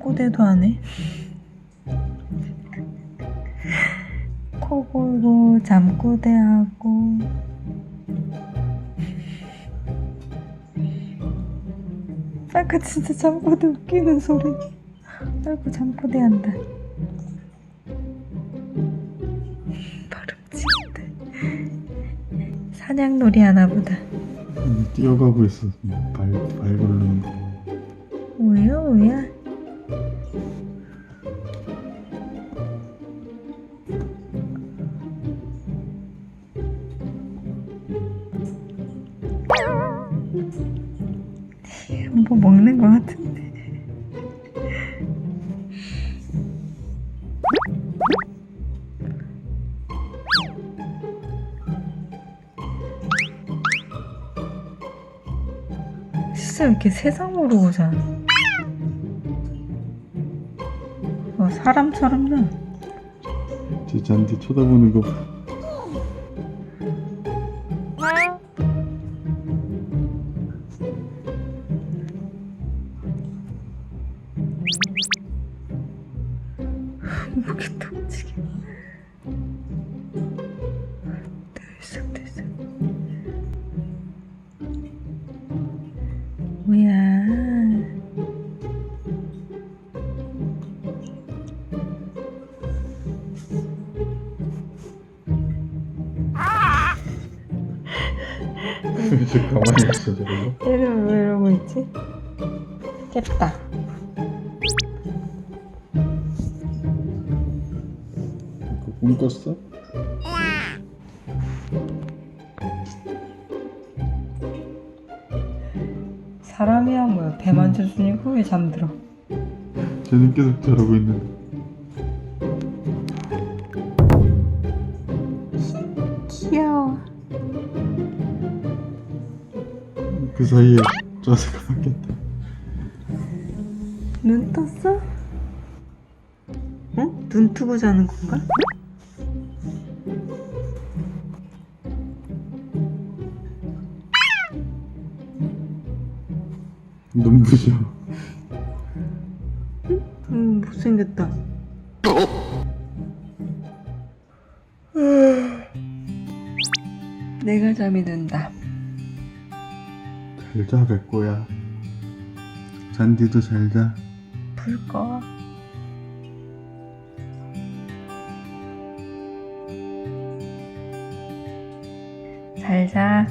잠꼬대도 안 해. 코 골고 잠꼬대하고. 아까 진짜 잠꼬대 웃기는 소리. 아이고 잠꼬대 한다. 버름치는데 사냥놀이 하나 보다. 아니, 뛰어가고 있어. 발, 발 걸르는 거. 뭐야 뭐야 뭐 먹는 거 같은데 진짜 왜 이렇게 세상 모르고 자 어, 사람처럼요 제 잔디 쳐다보는 거 봐. 목이 또 움직여 들썩들썩 뭐야 저 가만히 있어, 저거. 얘는 왜 이러고 있지? 깼다 꿈 꿨어? 사람이야 뭐야 배 만져주니 후에 잠들어 쟤는 계속 저러고 있는데. 귀여워 그 사이에 자세가 바뀌었다. 눈 떴어? 어? 눈 뜨고 자는 건가? 눈부셔. 음 못생겼다 내가 잠이 든다 잘 자, 백고야. 잔디도 잘 자. 불 꺼. 잘 자.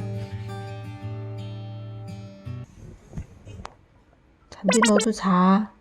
잔디 너도 자.